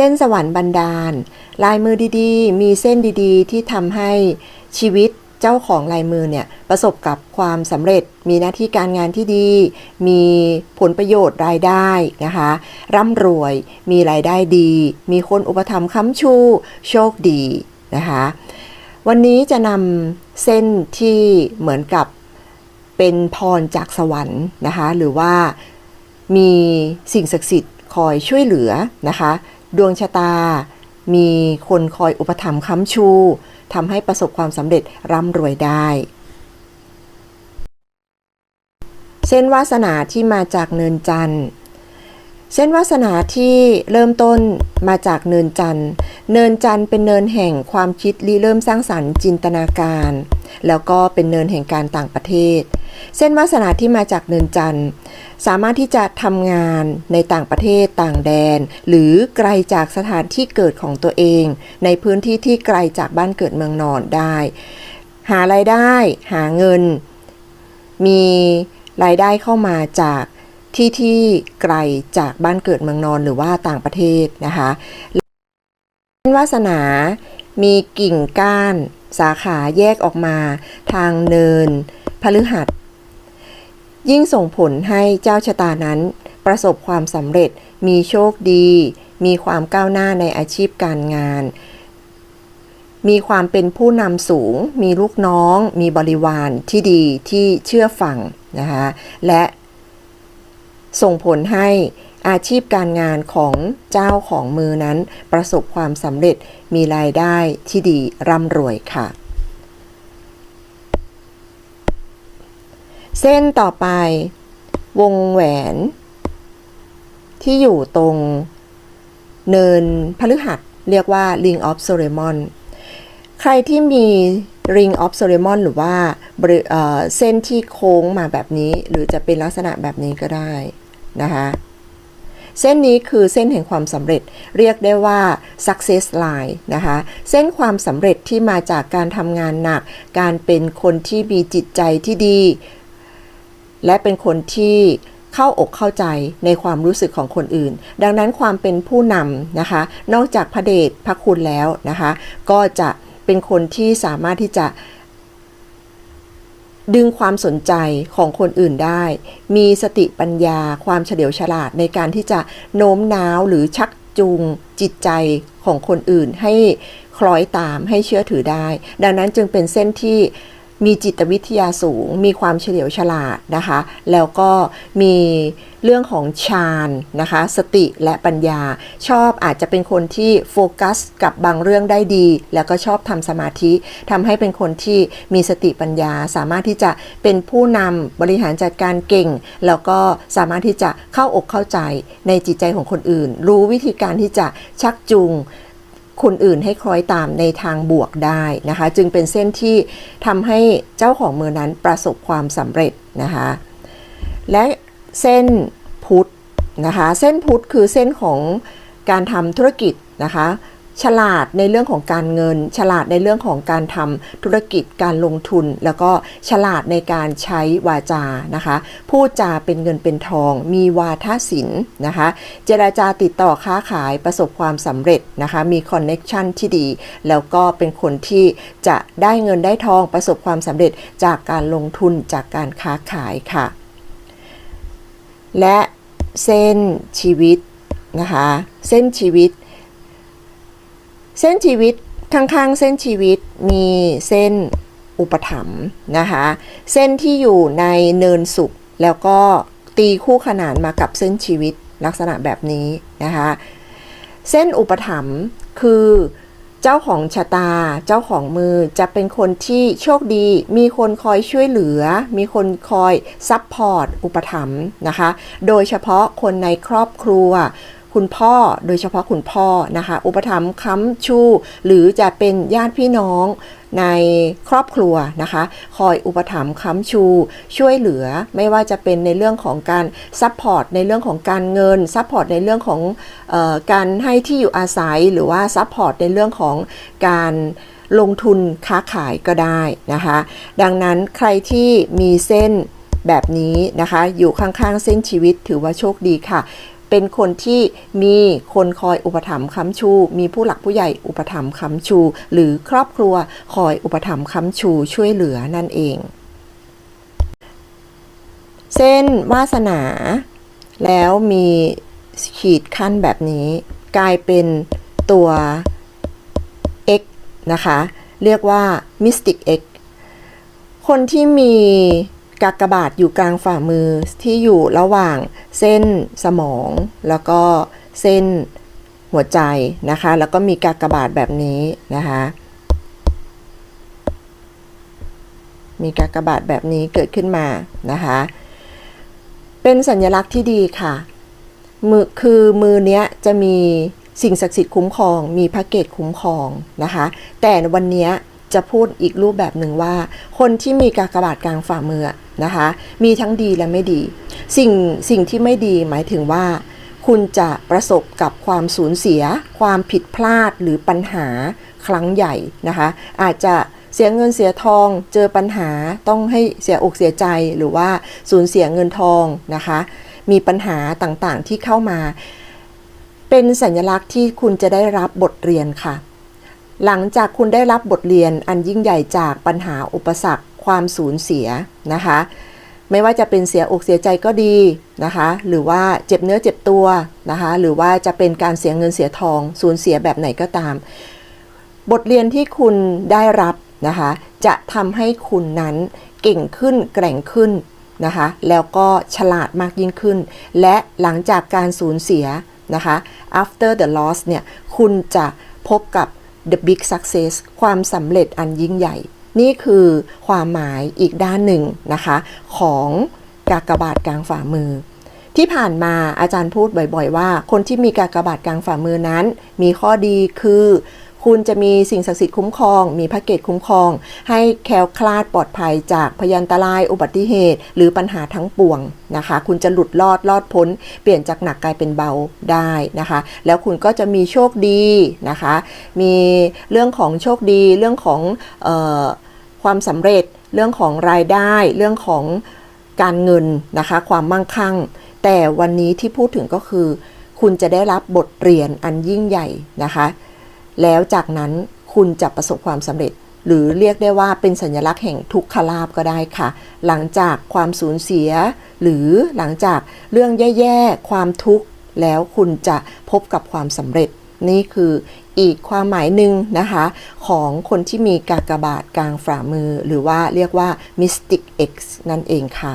เส้นสวรรค์บันดาล ลายมือดีๆ มีเส้นดีๆ ที่ทำให้ชีวิตเจ้าของลายมือเนี่ยประสบกับความสำเร็จ มีหน้าที่การงานที่ดี มีผลประโยชน์รายได้นะคะ ร่ำรวย มีรายได้ดี มีคนอุปถัมภ์ค้ำชู โชคดีนะคะ วันนี้จะนำเส้นที่เหมือนกับเป็นพรจากสวรรค์นะคะ หรือว่ามีสิ่งศักดิ์สิทธิ์คอยช่วยเหลือนะคะ ดวงชะตา มีคนคอยอุปถัมภ์ค้ำชูทำให้ประสบความสำเร็จร่ำรวยได้ เส้นวาสนาที่มาจากเนินจันทร์เส้นวาสนาที่เริ่มต้นมาจากเนินจันทร์ เนินจันทร์เป็นเนินแห่งความคิดริเริ่มสร้างสรรค์จินตนาการ แล้วก็เป็นเนินแห่งการต่างประเทศ เส้นวาสนาที่มาจากเนินจันทร์ สามารถที่จะทำงานในต่างประเทศต่างแดน หรือไกลจากสถานที่เกิดของตัวเอง ในพื้นที่ที่ไกลจากบ้านเกิดเมืองนอนได้ หารายได้หาเงิน มีรายได้เข้ามาจากที่ที่ไกลจากบ้านเกิดเมืองนอนหรือว่าต่างประเทศนะคะเส้นวาสนามีกิ่งก้านสาขาแยกออกมา ทางเนินพฤหัส ยิ่งส่งผลให้เจ้าชะตานั้น ประสบความสำเร็จ มีโชคดี มีความก้าวหน้าในอาชีพการงาน มีความเป็นผู้นำสูง มีลูกน้อง มีบริวารที่ดีที่เชื่อฟังนะคะ และส่งผลให้อาชีพการงานของเจ้าของมือนั้น ประสบความสำเร็จมีรายได้ที่ดีร่ำรวยค่ะ เส้นต่อไป วงแหวน ที่อยู่ตรง เนินพฤหัสเรียกว่า Ring of Solomon ใครที่มี Ring of Solomon หรือว่าเเส้นที่โค้งมาแบบนี้ หรือจะเป็นลักษณะแบบนี้ก็ได้นะคะเส้นนี้คือเส้นแห่งความสำเร็จเรียกได้ว่า success line นะคะเส้นความสำเร็จที่มาจากการทำงานหนัก การเป็นคนที่มีจิตใจที่ดี และเป็นคนที่เข้าอกเข้าใจในความรู้สึกของคนอื่น ดังนั้นความเป็นผู้นำนะคะ นอกจากพระเดชพระคุณแล้วนะคะ ก็จะเป็นคนที่สามารถที่จะ ดึงความสนใจของคนอื่นได้ มีสติปัญญา ความเฉลียวฉลาดในการที่จะโน้มน้าวหรือชักจูงจิตใจของคนอื่นให้คล้อยตามให้เชื่อถือได้ ดังนั้นจึงเป็นเส้นที่ มีจิตวิทยาสูง มีความเฉลียวฉลาดนะคะ แล้วก็มีเรื่องของฌานนะคะ สติและปัญญา ชอบอาจจะเป็นคนที่โฟกัสกับบางเรื่องได้ดี แล้วก็ชอบทำสมาธิ ทำให้เป็นคนที่มีสติปัญญา สามารถที่จะเป็นผู้นำบริหารจัดการเก่ง แล้วก็สามารถที่จะเข้าอกเข้าใจในจิตใจของคนอื่น รู้วิธีการที่จะชักจูง คนอื่นให้คล้อยตามในทางบวกได้นะคะ จึงเป็นเส้นที่ทำให้เจ้าของมือนั้นประสบความสำเร็จนะคะ และเส้นพุทธนะคะ เส้นพุทธคือเส้นของการทำธุรกิจนะคะ ฉลาดในเรื่องของการเงิน ฉลาดในเรื่องของการทำธุรกิจการลงทุน แล้วก็ฉลาดในการใช้วาจานะคะ พูดจาเป็นเงินเป็นทอง มีวาทศิลป์นะคะ เจราจาติดต่อค้าขายประสบความสำเร็จนะคะ มีคอนเน็ชันที่ดี แล้วก็เป็นคนที่จะได้เงินได้ทองประสบความสำเร็จจากการลงทุนจากการค้าขายค่ะ และเส้นชีวิตนะคะ เส้นชีวิต เส้นชีวิตข้างๆ เส้นชีวิตมีเส้นอุปถัมภ์นะคะ เส้นที่อยู่ในเนินสุข แล้วก็ตีคู่ขนานมากับเส้นชีวิตลักษณะแบบนี้นะคะ เส้นอุปถัมภ์คือเจ้าของชะตา เจ้าของมือจะเป็นคนที่โชคดี มีคนคอยช่วยเหลือ มีคนคอยซัพพอร์ตอุปถัมภ์นะคะ โดยเฉพาะคนในครอบครัว คุณพ่อโดยเฉพาะคุณพ่อนะคะ อุปถัมภ์ค้ำชูหรือจะเป็นญาติพี่น้องในครอบครัวนะคะ คอยอุปถัมภ์ค้ำชู ช่วยเหลือไม่ว่าจะเป็นในเรื่องของการซัพพอร์ตในเรื่องของการเงินซัพพอร์ตในเรื่องของออการให้ที่อยู่อาศัยหรือว่าซัพพอร์ตในเรื่องของการลงทุนค้าขายก็ได้นะคะ ดังนั้นใครที่มีเส้นแบบนี้นะคะ อยู่ข้างๆเส้นชีวิตถือว่าโชคดีค่ะ เป็นคนที่มีคนคอยอุปถัมภ์ค้ำชู มีผู้หลักผู้ใหญ่อุปถัมภ์ค้ำชู หรือครอบครัวคอยอุปถัมภ์ค้ำชูช่วยเหลือนั่นเอง เส้นวาสนา แล้วมีขีดขั้นแบบนี้ กลายเป็นตัว x นะคะ เรียกว่า mystic x คนที่มี กากบาทอยู่กลางฝ่ามือที่อยู่ระหว่างเส้นสมอง แล้วก็เส้นหัวใจนะคะ แล้วก็มีกากบาทแบบนี้นะคะ มีกากบาทแบบนี้เกิดขึ้นมานะคะ เป็นสัญลักษณ์ที่ดีค่ะ มือคือมือเนี้ยจะมีสิ่งศักดิ์สิทธิ์คุ้มครอง มีพระเกตคุ้มครองนะคะ แต่วันเนี้ยจะพูดอีกรูปแบบหนึ่งว่า คนที่มีกากบาทกลางฝ่ามือ นะคะ มีทั้งดีและไม่ดี สิ่งสิ่งที่ไม่ดีหมายถึงว่า คุณจะประสบกับความสูญเสีย ความผิดพลาดหรือปัญหาครั้งใหญ่นะคะ อาจจะเสียเงินเสียทองเจอปัญหาต้องให้เสียอกเสียใจหรือว่าสูญเสียเงินทองนะคะ มีปัญหาต่างๆที่เข้ามา เป็นสัญลักษณ์ที่คุณจะได้รับบทเรียนค่ะหลังจากคุณได้รับบทเรียนอันยิ่งใหญ่จากปัญหาอุปสรรค ความสูญเสียนะคะ ไม่ว่าจะเป็นเสียอกเสียใจก็ดีนะคะ หรือว่าเจ็บเนื้อเจ็บตัวนะคะ หรือว่าจะเป็นการเสียเงินเสียทอง สูญเสียแบบไหนก็ตาม บทเรียนที่คุณได้รับนะคะ จะทำให้คุณนั้นเก่งขึ้นแกร่งขึ้นนะคะ แล้วก็ฉลาดมากยิ่งขึ้น และหลังจากการสูญเสียนะคะ after the loss เนี่ย คุณจะพบกับ the big success ความสำเร็จอันยิ่งใหญ่ นี่คือความหมายอีกด้านหนึ่งนะคะของกากบาทกลางฝ่ามือ ที่ผ่านมาอาจารย์พูดบ่อยๆ ว่า คนที่มีกากบาทกลางฝ่ามือนั้น มีข้อดีคือคุณจะมีสิ่งศักดิ์สิทธิ์คุ้มครอง มีพระเกตคุ้มครอง ให้แคล้วคลาดปลอดภัยจากพยันตราย อุบัติเหตุ หรือปัญหาทั้งปวงนะคะ คุณจะหลุดรอดรอดพ้น เปลี่ยนจากหนักกลายเป็นเบาได้นะคะ แล้วคุณก็จะมีโชคดีนะคะ มีเรื่องของโชคดี เรื่องของเออ ความสำเร็จ เรื่องของรายได้ เรื่องของการเงินนะคะ ความมั่งคั่ง แต่วันนี้ที่พูดถึงก็คือ คุณจะได้รับบทเรียนอันยิ่งใหญ่นะคะ แล้วจากนั้นคุณจะประสบความสำเร็จ หรือเรียกได้ว่าเป็นสัญลักษณ์แห่งทุกขลาบก็ได้ค่ะ หลังจากความสูญเสีย หรือหลังจากเรื่องแย่ๆ ความทุกข์ แล้วคุณจะพบกับความสำเร็จ นี่คืออีกความหมายหนึ่งนะคะ ของคนที่มีกากบาทกลางฝ่ามือ หรือว่าเรียกว่า Mystic X นั่นเองค่ะ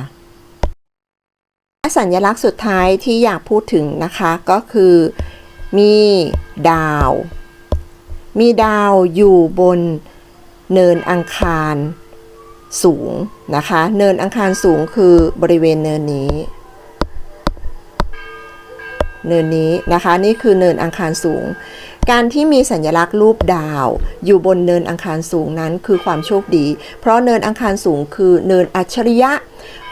สัญลักษณ์สุดท้ายที่อยากพูดถึงนะคะก็คือมีดาว มีดาวอยู่บนเนินอังคารสูงนะคะ เนินอังคารสูงคือบริเวณเนินนี้ เนินนี้นะคะ นี่คือเนินอังคารสูง การที่มีสัญลักษณ์รูปดาว อยู่บนเนินอังคารสูงนั้นคือความโชคดี เพราะเนินอังคารสูงคือเนินอัจฉริยะ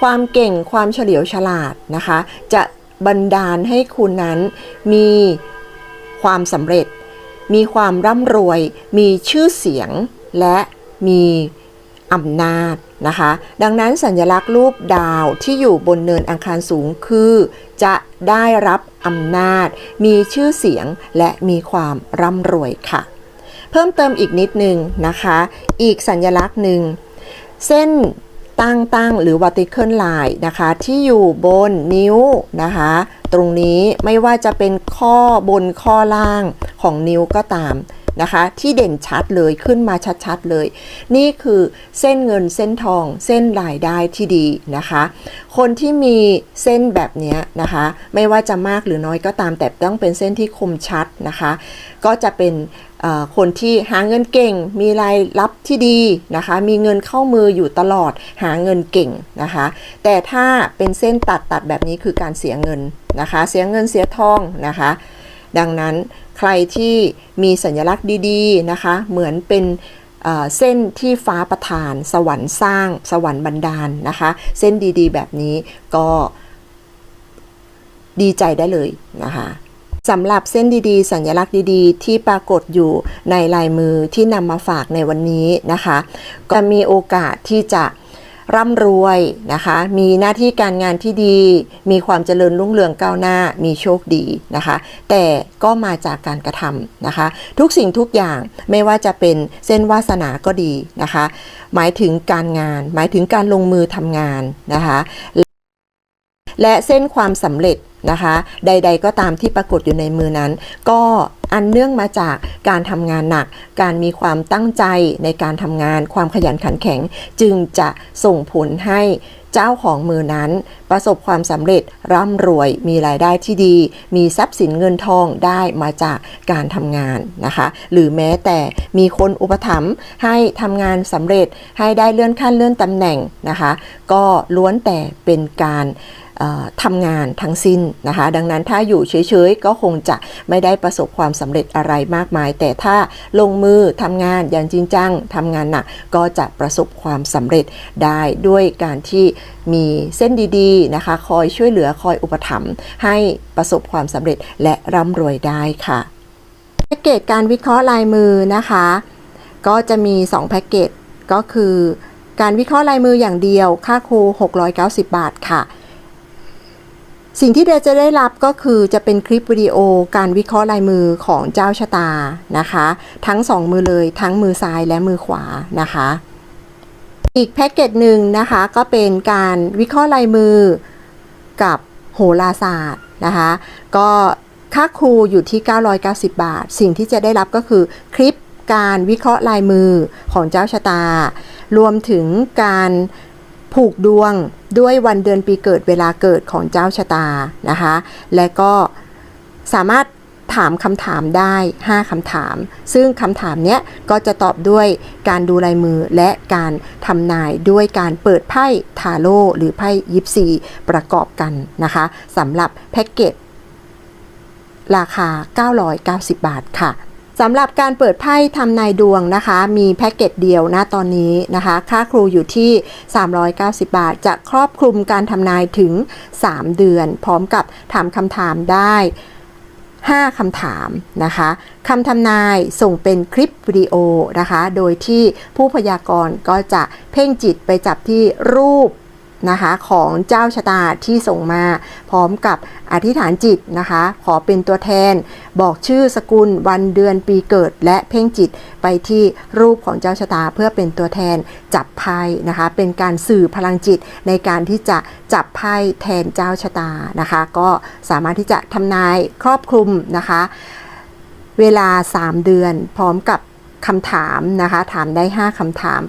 ความเก่งความเฉลียวฉลาดนะคะ จะบันดาลให้คุณนั้นมีความสำเร็จ มีความร่ำรวย มีชื่อเสียงและมี อำนาจนะคะ ดังนั้นสัญลักษณ์รูปดาวที่อยู่บนเนินอังคารสูงคือ จะได้รับอำนาจ มีชื่อเสียงและมีความร่ำรวยค่ะ เพิ่มเติมอีกนิดนึงนะคะ อีกสัญลักษณ์หนึ่งเส้นตั้งตั้งหรือ vertical line นะคะที่อยู่บนนิ้วนะคะ ตรงนี้ไม่ว่าจะเป็นข้อบนข้อล่างของนิ้วก็ตาม นะคะ ที่เด่นชัดเลยขึ้นมาชัดๆเลย นี่คือเส้นเงินเส้นทอง เส้นรายได้ที่ดีนะคะ คนที่มีเส้นแบบนี้นะคะ ไม่ว่าจะมากหรือน้อยก็ตามแต่ต้องเป็นเส้นที่คมชัดนะคะ ก็จะเป็นคนที่หาเงินเก่ง มีรายรับที่ดีนะคะ มีเงินเข้ามืออยู่ตลอด หาเงินเก่งนะคะ แต่ถ้าเป็นเส้นตัดตัดแบบนี้คือการเสียเงินนะคะ เสียเงินเสียทองนะคะ ดังนั้นใครที่มีสัญลักษณ์ดีๆนะคะ เหมือนเป็นเส้นที่ฟ้าประทาน สวรรค์สร้าง สวรรค์บันดาลนะคะ เส้นดีๆ แบบนี้ก็ดีใจได้เลยนะคะสำหรับเส้นดีๆ สัญลักษณ์ดีๆ ที่ปรากฏอยู่ในลายมือที่นำมาฝากในวันนี้นะคะ ก็มีโอกาสที่จะ ร่ำรวยนะคะ มีหน้าที่การงานที่ดี มีความเจริญรุ่งเรืองก้าวหน้า มีโชคดีนะคะ แต่ก็มาจากการกระทำนะคะ ทุกสิ่งทุกอย่างไม่ว่าจะเป็นเส้นวาสนาก็ดีนะคะ หมายถึงการงาน หมายถึงการลงมือทำงานนะคะ และเส้นความสำเร็จ นะคะ ใด ๆ ก็ตามที่ปรากฏอยู่ในมือนั้น ก็อันเนื่องมาจากการทำงานหนัก การมีความตั้งใจในการทำงาน ความขยันขันแข็ง จึงจะส่งผลให้เจ้าของมือนั้น ประสบความสำเร็จร่ำรวยมีรายได้ที่ดี มีทรัพย์สินเงินทองได้มาจากการทำงานนะคะ หรือแม้แต่มีคนอุปถัมภ์ให้ทำงานสำเร็จให้ได้เลื่อนขั้นเลื่อนตำแหน่งนะคะ ก็ล้วนแต่เป็นการ ทำงานทั้งสิ้นนะคะ ดังนั้นถ้าอยู่เฉยๆ ก็คงจะไม่ได้ประสบความสำเร็จอะไรมากมาย แต่ถ้าลงมือทำงานอย่างจริงจังทำงานหนักก็จะประสบความสำเร็จได้ด้วยการที่มีเส้นดีๆนะคะ คอยช่วยเหลือคอยอุปถัมภ์ให้ประสบความสำเร็จและร่ำรวยได้ค่ะแพ็กเกจการวิเคราะห์ลายมือนะคะ ก็จะมี 2 แพ็กเกจก็คือ การวิเคราะห์ลายมืออย่างเดียวค่าครู 690 บาทค่ะ สิ่งที่เดยวจะได้รับก็คือจะเป็นคลิปวิดีโอการวิเคราะห์ลายมือของเจ้าชะตานะคะ ทั้ง 2 มือเลยทั้งมือซ้ายและมือขวานะคะ อีกแพ็กเกจหนึ่งนะคะก็เป็นการวิเคราะห์ลายมือกับโหราศาสตร์นะคะ ก็ค่าครูอยู่ที่ 990 บาท สิ่งที่จะได้รับก็คือคลิปการวิเคราะห์ลายมือของเจ้าชะตา รวมถึงการ ผูกดวงด้วยวันเดือนปีเกิดเวลาเกิดของเจ้าชะตานะคะ และก็สามารถถามคำถามได้ 5คำถาม ซึ่งคำถามเนี้ยก็จะตอบด้วยการดูลายมือและการทำนายด้วยการเปิดไพ่ทาโร่หรือไพ่ยิปซีประกอบกันนะคะสำหรับแพ็กเกจราคา 990 บาทค่ะ สำหรับการเปิดไพ่ทำนายดวงนะคะ มีแพ็กเกจเดียวนะตอนนี้นะคะ ค่าครูอยู่ที่ 390 บาท จะครอบคลุมการทำนายถึง 3 เดือน พร้อมกับถามคำถามได้ 5 คำถามนะคะคำทำนายส่งเป็นคลิปวิดีโอนะคะ โดยที่ผู้พยากรณ์ก็จะเพ่งจิตไปจับที่รูป นะคะของเจ้าชะตาที่ส่งมาพร้อมกับอธิษฐานจิตนะคะ ขอเป็นตัวแทน บอกชื่อสกุลวันเดือนปีเกิด และเพ่งจิตไปที่รูปของเจ้าชะตาเพื่อเป็นตัวแทนจับไพ่นะคะ เป็นการสื่อพลังจิตในการที่จะจับไพ่แทนเจ้าชะตานะคะ ก็สามารถที่จะทำนายครอบคลุมนะคะ เวลา 3 เดือนพร้อมกับคำถามนะคะ ถามได้ 5 คำถาม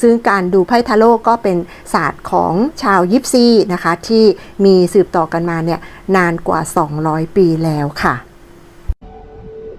ซึ่งการดูไพ่ทาโร่ก็เป็นศาสตร์ของชาวยิปซีนะคะ ที่มีสืบต่อกันมาเนี่ยนานกว่า 200 ปีแล้วค่ะ